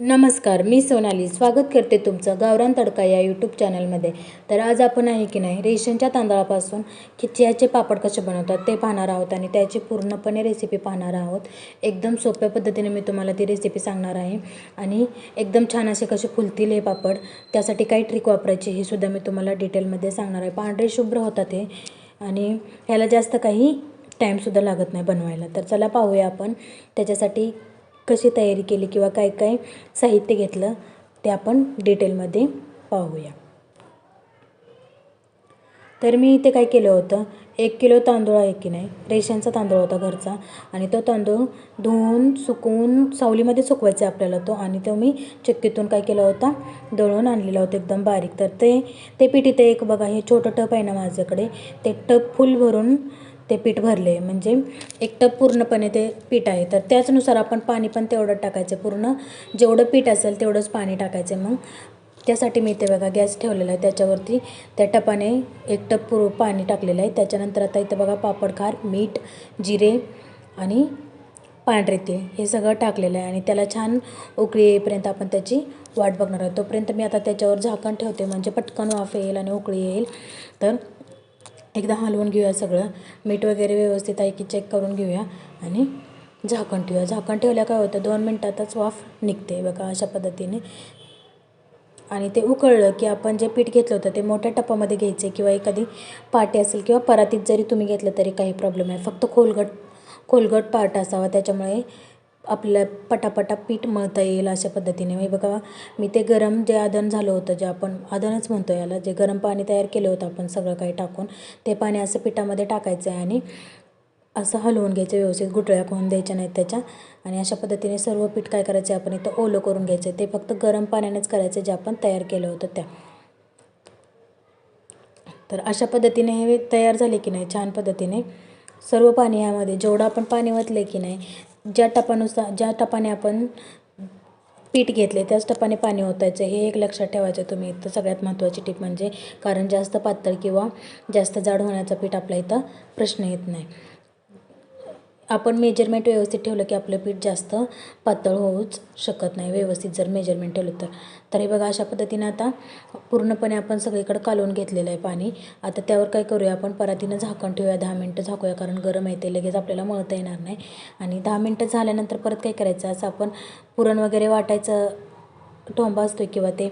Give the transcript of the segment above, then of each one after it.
नमस्कार मी सोनाली. स्वागत करते तुमचं गावरान तडका या यूट्यूब चॅनलमध्ये तर आज आपण आहे की नाही रेशनच्या तांदळापासून खिचियाचे पापड कसे बनवतात ते पाहणार आहोत आणि त्याची पूर्णपणे रेसिपी पाहणार आहोत. एकदम सोप्या पद्धतीने मी तुम्हाला ती रेसिपी सांगणार आहे. आणि एकदम छान असे कसे फुलतील हे पापड त्यासाठी काय ट्रिक वापरायची हे सुद्धा मी तुम्हाला डिटेलमध्ये सांगणार आहे. पांढरे शुभ्र होतात हे. आणि ह्याला जास्त काही टाईमसुद्धा लागत नाही बनवायला. तर चला पाहूया आपण त्याच्यासाठी कशी तयारी केली किंवा काय काय साहित्य घेतलं ते आपण डिटेलमध्ये पाहूया. तर मी इथे काय केलं होतं एक किलो तांदूळ आहे की नाही रेशनचा तांदूळ होता घरचा आणि तो तांदूळ धुवून सुकवून सावलीमध्ये सुकवायचा आपल्याला तो आणि तो मी चक्कीतून काय केला होता दळून आणलेला होता एकदम बारीक. तर ते ते पीठ इथे एक बघा हे छोटं टप आहे ना माझ्याकडे ते टप फुल भरून ते पीठ भरले. म्हणजे एक टप पूर्णपणे ते पीठ आहे. तर त्याचनुसार आपण पाणी पण तेवढं टाकायचं. पूर्ण जेवढं पीठ असेल तेवढंच पाणी टाकायचं. मग त्यासाठी मी इथे बघा गॅस ठेवलेला आहे. त्याच्यावरती त्या टपाने एक टप पुर पाणी टाकलेलं आहे. त्याच्यानंतर आता इथं बघा पापड खार मीठ जिरे आणि पांढरे ते हे सगळं टाकलेलं आहे. आणि त्याला छान उकळी येईपर्यंत आपण त्याची वाट बघणार आहोत. तोपर्यंत मी आता त्याच्यावर झाकण ठेवते. म्हणजे पटकन वाफ येईल आणि उकळी येईल. तर एकदा हलवून घेऊया सगळं. मीठ वगैरे व्यवस्थित आहे की चेक करून घेऊया. आणि झाकण ठेवूया. झाकण ठेवल्या काय होतं? दोन मिनटातच वाफ निघते बघा अशा पद्धतीने. आणि ते उकळलं की आपण जे पीठ घेतलं होतं ते मोठ्या टप्पामध्ये घ्यायचे किंवा एखादी पाटी असेल किंवा परातीत जरी तुम्ही घेतलं तरी काही प्रॉब्लेम आहे फक्त खोलगट खोलगट पाट असावा. त्याच्यामुळे आपल्या पटापटा पीठ मळता येईल अशा पद्धतीने. मी बघा मी ते गरम जे आधन झालं होतं जे आपण आधनच म्हणतो याला जे गरम पाणी तयार केलं होतं आपण सगळं काही टाकून ते पाणी असं पिठामध्ये टाकायचं आहे आणि असं हलवून घ्यायचं व्यवस्थित गुटळ्या होऊन द्यायच्या नाहीत त्याच्या. आणि अशा पद्धतीने सर्व पीठ काय करायचं आपण इथं ओलं करून घ्यायचं ते फक्त गरम पाण्यानेच करायचं जे आपण तयार केलं होतं त्या. तर अशा पद्धतीने हे तयार झाले की नाही? छान पद्धतीने. सर्व पाणी यामध्ये जेवढं आपण पाणी वतले की नाही ज्या टपानुसार ज्या टपाने आपण पीठ घेतले त्याच टपाने पाणी ओतायचं हे एक लक्षात ठेवायचं तुम्ही. इथं सगळ्यात महत्त्वाची टीप म्हणजे कारण जास्त पातळ किंवा जास्त जाड होण्याचा पीठ आपल्या इथं प्रश्न येत नाही. आपण मेजरमेंट व्यवस्थित ठेवलं की आपलं पीठ जास्त पातळ होऊच शकत नाही व्यवस्थित जर मेजरमेंट ठेवलं तर. तर हे बघा अशा पद्धतीने आता पूर्णपणे आपण सगळीकडे कालवून घेतलेलं आहे पाणी. आता त्यावर काय करूया आपण परातीनं झाकण ठेवूया दहा मिनटं झाकूया कारण गरम आहे ते लगेच आपल्याला मळता येणार नाही. आणि दहा मिनटं झाल्यानंतर परत काय करायचं? असं आपण पुरण वगैरे वाटायचं टोंबा असतो किंवा ते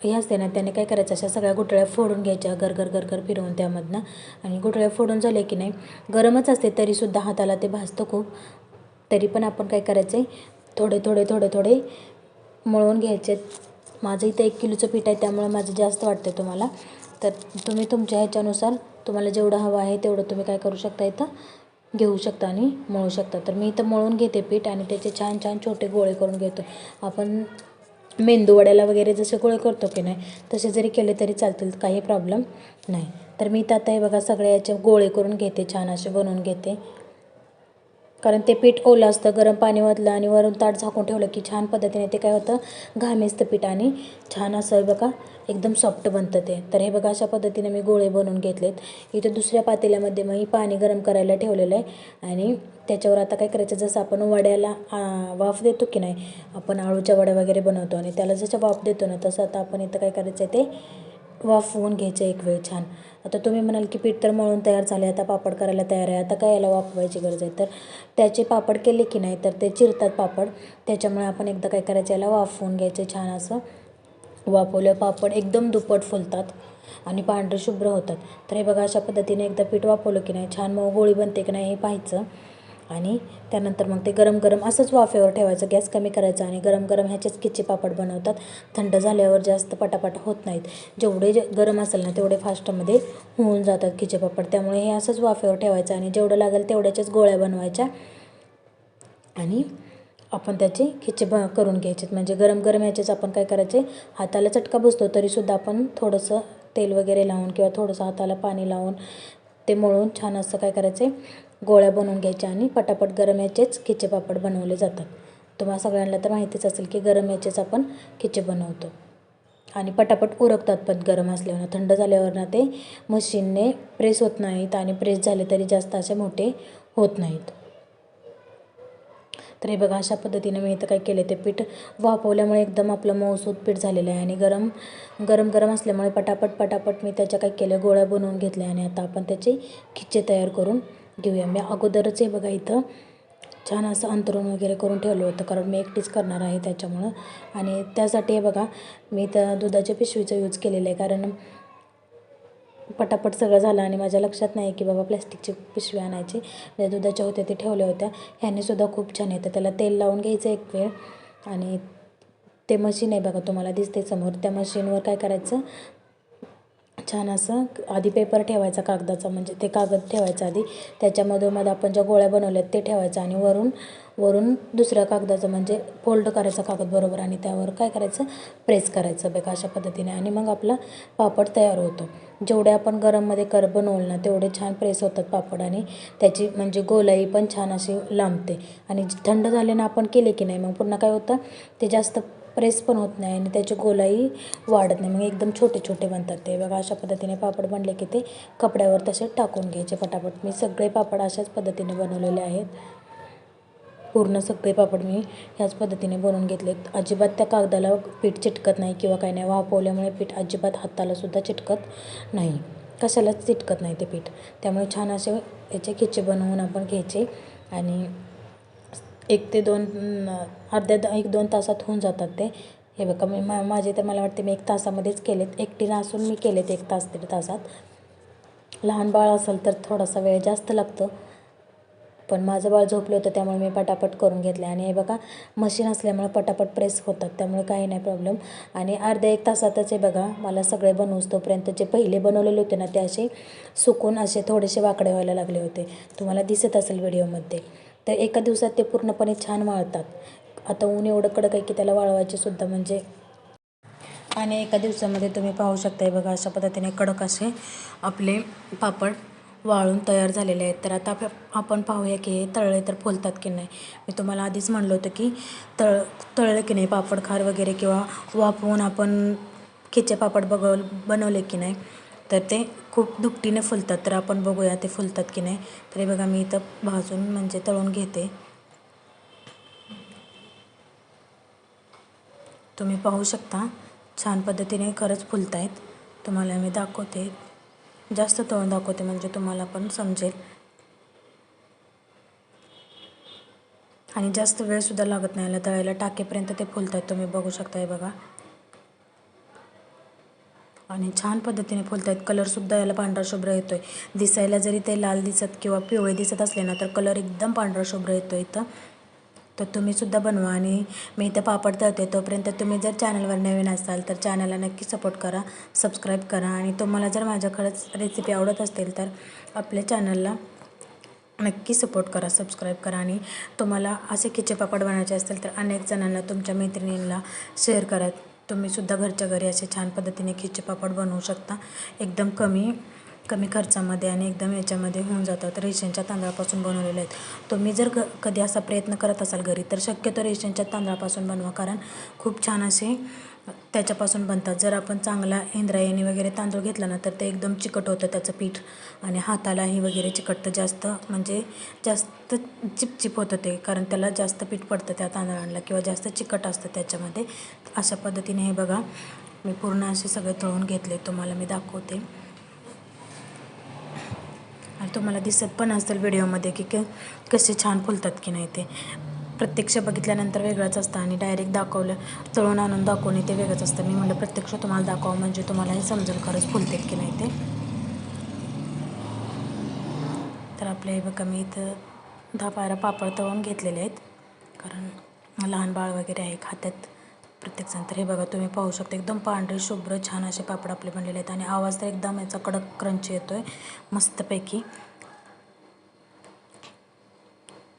हे असते ना त्याने काय करायचं अशा सगळ्या गुठळ्या फोडून घ्यायच्या घर घर घर घर फिरवून त्यामधनं. आणि गुठळ्या फोडून झाले की नाही गरमच असते तरीसुद्धा हाताला ते भाजतं खूप. तरी पण आपण काय करायचं थोडे थोडे थोडे थोडे मळून घ्यायचे. माझं इथं एक किलोचं पीठ आहे त्यामुळे माझं जास्त वाटतं तुम्हाला. तर तुम्ही तुमच्या ह्याच्यानुसार तुम्हाला जेवढं हवं आहे तेवढं तुम्ही काय करू शकता इथं घेऊ शकता आणि मळू शकता. तर मी इथं मळून घेते पीठ आणि त्याचे छान छान छोटे गोळे करून घेतो. आपण मेंदू वड्याला वगैरे जसे गोळे करतो की नाही तसे जरी केले तरी चालतील काही प्रॉब्लेम नाही. तर मी तर आता हे बघा सगळ्या याचे गोळे करून घेते छान असे बनवून घेते. कारण ते पीठ ओलं असतं गरम पाणी ओतलं आणि वरून ताट झाकून ठेवलं की छान पद्धतीने ते काय होतं? घामेसतं पीठ आणि छान असं बघा एकदम सॉफ्ट बनतं ते. तर हे बघा अशा पद्धतीने मी गोळे बनवून घेतलेत. इथं दुसऱ्या पातेल्यामध्ये मग पाणी गरम करायला ठेवलेलं आहे. आणि त्याच्यावर आता काय करायचं जसं आपण वड्याला वाफ देतो की नाही आपण आळूच्या वड्या वगैरे बनवतो आणि त्याला जसं वाफ देतो ना तसं आता आपण इथं काय करायचं आहे ते वाफवून घ्यायचे एक वेळ छान. आता तुम्ही म्हणाल की पीठ तर मळून तयार झाले आता पापड करायला तयार आहे. आता काय याला वाफवायची गरज आहे? तर त्याचे पापड केले की नाही तर ते चिरतात पापड. त्याच्यामुळे आपण एकदा काय करायचं याला वाफवून घ्यायचं छान असं. वाफवलं पापड एकदम दुप्पट फुलतात आणि पांढरे शुभ्र होतात. तर हे बघा अशा पद्धतीने एकदा पीठ वापरलं की नाही छान मग गोळी बनते की नाही हे पाहायचं. आणि त्यानंतर मग ते गरम गरम असंच वाफेवर ठेवायचं गॅस कमी करायचा आणि गरम गरम ह्याचेच किच्चे पापड बनवतात. थंड झाल्यावर जास्त पटापट होत नाहीत. जेवढे जे गरम असेल ना तेवढे फास्टमध्ये होऊन जातात खिचे पापड. त्यामुळे हे असंच वाफेवर ठेवायचं आणि जेवढं लागेल तेवढ्याच्याच गोळ्या बनवायच्या आणि आपण त्याचे खिचे ब करून घ्यायचे म्हणजे गरम गरम ह्याचेच आपण काय करायचे? हाताला चटका बसतो तरीसुद्धा आपण थोडंसं तेल वगैरे लावून किंवा थोडंसं हाताला पाणी लावून ते मळून छान असं काय करायचे? गोळ्या बनवून घ्यायच्या आणि पटापट गरम याचेच खिचे पापड बनवले जातात. तुम्हाला सगळ्यांना तर माहितीच असेल की गरम याचेच आपण खिचे बनवतो. आणि पटापट उरकतात पण गरम असल्यावर. थंड झाल्यावर ना ते मशीनने प्रेस होत नाहीत आणि प्रेस झाले तरी जास्त असे मोठे होत नाहीत. तर हे बघा अशा पद्धतीने मी इथं काय केले ते पीठ वाफवल्यामुळे एकदम आपलं मऊसूत पीठ झालेलं आहे. आणि गरम गरम गरम असल्यामुळे पटापट पटापट मी त्याच्या काय केलं गोळ्या बनवून घेतल्या. आणि आता आपण त्याचे खिच्चे तयार करून घेऊया. मी अगोदरच हे बघा इथं छान असं अंतरण वगैरे करून ठेवलं होतं कारण मी एकटीच करणार आहे त्याच्यामुळं. आणि त्यासाठी हे बघा मी त्या दुधाच्या पिशवीचा यूज केलेलं आहे कारण पटापट सगळं झालं आणि माझ्या लक्षात नाही की बाबा प्लॅस्टिकची पिशवी आणायची. ज्या दुधाच्या होत्या ते ठेवल्या होत्या. ह्यानेसुद्धा खूप छान येतं. त्याला तेल लावून घ्यायचं एक वेळ. आणि ते मशीन आहे बघा तुम्हाला दिसते समोर. त्या मशीनवर काय करायचं? छान असं आधी पेपर ठेवायचा कागदाचा म्हणजे ते कागद ठेवायचं आधी. त्याच्यामधोमध आपण ज्या गोळ्या बनवल्यात ते ठेवायचं आणि वरून वरून दुसऱ्या कागदाचं म्हणजे फोल्ड करायचा कागद बरोबर आणि त्यावर काय करायचं? प्रेस करायचं बघा अशा पद्धतीने आणि मग आपला पापड तयार होतो. जेवढे आपण गरममध्ये कर बनवलं ना तेवढे छान प्रेस होतात पापड आणि त्याची म्हणजे गोलाई पण छान अशी लांबते. आणि थंड झाल्यानं आपण केले की नाही मग पुन्हा काय होतं? ते जास्त प्रेस पण होत नाही आणि त्याची गोलाई वाढत नाही. मग एकदम छोटे छोटे बनतात ते. बघा अशा पद्धतीने पापड बनले की ते कपड्यावर तसे टाकून घ्यायचे पटापट. मी सगळे पापड अशाच पद्धतीने बनवलेले आहेत. पूर्ण सगळे पापड मी ह्याच पद्धतीने बनवून घेतले अजिबात त्या कागदाला पीठ चिटकत नाही किंवा काही नाही. वाफवल्यामुळे पीठ अजिबात हातालासुद्धा चिटकत नाही. कशालाच चिटकत नाही ते पीठ. त्यामुळे छान असे याचे खिचे बनवून आपण घ्यायचे आणि एक ते दोन अर्ध्या एक दोन तासात होऊन जातात ते. हे बघा मी मा माझे तर मला वाटते मी एक तासामध्येच केलेत. एकटीनं असून मी केलेत एक तास दीड तासात. लहान बाळ असेल तर थोडासा वेळ जास्त लागतो. पण माझं बाळ झोपलं होतं त्यामुळे मी पटापट करून घेतले. आणि हे बघा मशीन असल्यामुळे पटापट प्रेस होतात. त्यामुळे काही नाही प्रॉब्लेम. आणि अर्ध्या एक तासातच हे बघा मला सगळे बनवूस तोपर्यंत जे पहिले बनवलेले होते ना ते असे सुकून असे थोडेसे वाकडे व्हायला लागले होते. तुम्हाला दिसत असेल व्हिडिओमध्ये. तर एका दिवसात ते पूर्णपणे छान वाळतात. आता ऊन एवढं कडक आहे की त्याला वाळवायचे सुद्धा म्हणजे आणि एका दिवसामध्ये तुम्ही पाहू शकताय बघा अशा पद्धतीने कडक असे आपले पापड वाळून तयार झालेले आहेत. तर आता आपण पाहूया की हे तळले तर फुलतात की नाही? मी तुम्हाला आधीच म्हणलं होतं की तळ तळलं की नाही? पापड खार वगैरे किंवा वाफवून आपण खिचे पापड बघ बनवले की नाही? तर ते खूप दुपटीने फुलतात. तर आपण बघूया ते फुलतात की नाही. तरी बघा मी इथं भाजून म्हणजे तळून घेते. तुम्ही पाहू शकता छान पद्धतीने खरंच फुलत आहेत तुम्हाला मी दाखवते. जास्त तळून दाखवते म्हणजे तुम्हाला पण समजेल. आणि जास्त वेळसुद्धा लागत नाही याला तळायला टाकेपर्यंत ते फुलत आहेत तुम्ही बघू शकता हे बघा. आणि छान पद्धतीने फुलत आहेत कलरसुद्धा याला पांढरा शुभ्र येतो आहे दिसायला जरी ते लाल दिसत किंवा पिवळे दिसत असले ना तर कलर एकदम पांढरा शुभ्र येतो इथं. तर तुम्हीसुद्धा बनवा आणि मी इथं पापड तळते. तोपर्यंत तुम्ही जर चॅनलवर नवीन असाल तर चॅनलला नक्की सपोर्ट करा सबस्क्राईब करा. आणि तुम्हाला जर माझ्या खरंच रेसिपी आवडत असतील तर आपल्या चॅनलला नक्की सपोर्ट करा सबस्क्राईब करा. आणि तुम्हाला असे खिचे पापड बनवायचे असतील तर अनेक जणांना तुमच्या मैत्रिणींना शेअर करा. तुम्हीसुद्धा घरच्या घरी असे छान पद्धतीने खिचे पापड बनवू शकता. एकदम कमी कमी खर्चामध्ये आणि एकदम याच्यामध्ये होऊन जातात. रेशनच्या तांदळापासून बनवलेले आहेत. तुम्ही जर क कधी असा प्रयत्न करत असाल घरी तर शक्यतो रेशनच्या तांदळापासून बनवा. कारण खूप छान असे त्याच्यापासून बनतात. जर आपण चांगला इंद्रायणी वगैरे तांदूळ घेतला ना तर ते एकदम चिकट होतं त्याचं पीठ. आणि हातालाही वगैरे चिकटतं. जास्त म्हणजे जास्त चिपचिप होतं ते कारण त्याला जास्त पीठ पडतं त्या तांदळांना किंवा जास्त चिकट असतं त्याच्यामध्ये. अशा पद्धतीने हे बघा मी पूर्ण असे सगळे तळून घेतले. तुम्हाला मी दाखवते. आणि तुम्हाला दिसत पण असेल व्हिडिओमध्ये की क कसे छान फुलतात की नाही ते. प्रत्यक्ष बघितल्यानंतर वेगळंच असतं आणि डायरेक्ट दाखवलं तळून आणून दाखवणे ते वेगळंच असतं. मी म्हटलं प्रत्यक्ष तुम्हाला दाखवावं म्हणजे तुम्हाला हे समजेल खरंच फुलतेत की नाही ते. तर आपल्या हे बघा मी इथं दहा बारा पापड तळून घेतलेले आहेत. कारण लहान बाळ वगैरे आहे खात्यात प्रत्येकजण तर हे बघा तुम्ही पाहू शकता एकदम पांढरे शुभ्र छान असे पापड आपले बनलेले आहेत. आणि आवाज तर एकदम याचा कडक क्रंची येतो आहे मस्तपैकी.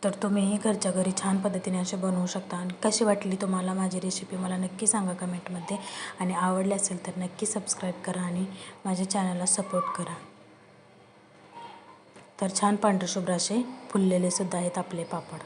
तर तुम्हीही घरच्या घरी छान पद्धतीने असे बनवू शकता. आणि कशी वाटली तुम्हाला माझी रेसिपी मला नक्की सांगा कमेंटमध्ये. आणि आवडली असेल तर नक्की सबस्क्राईब करा आणि माझ्या चॅनलला सपोर्ट करा. तर छान पांढरेशुभ्र असे फुललेले सुद्धा आहेत आपले पापड.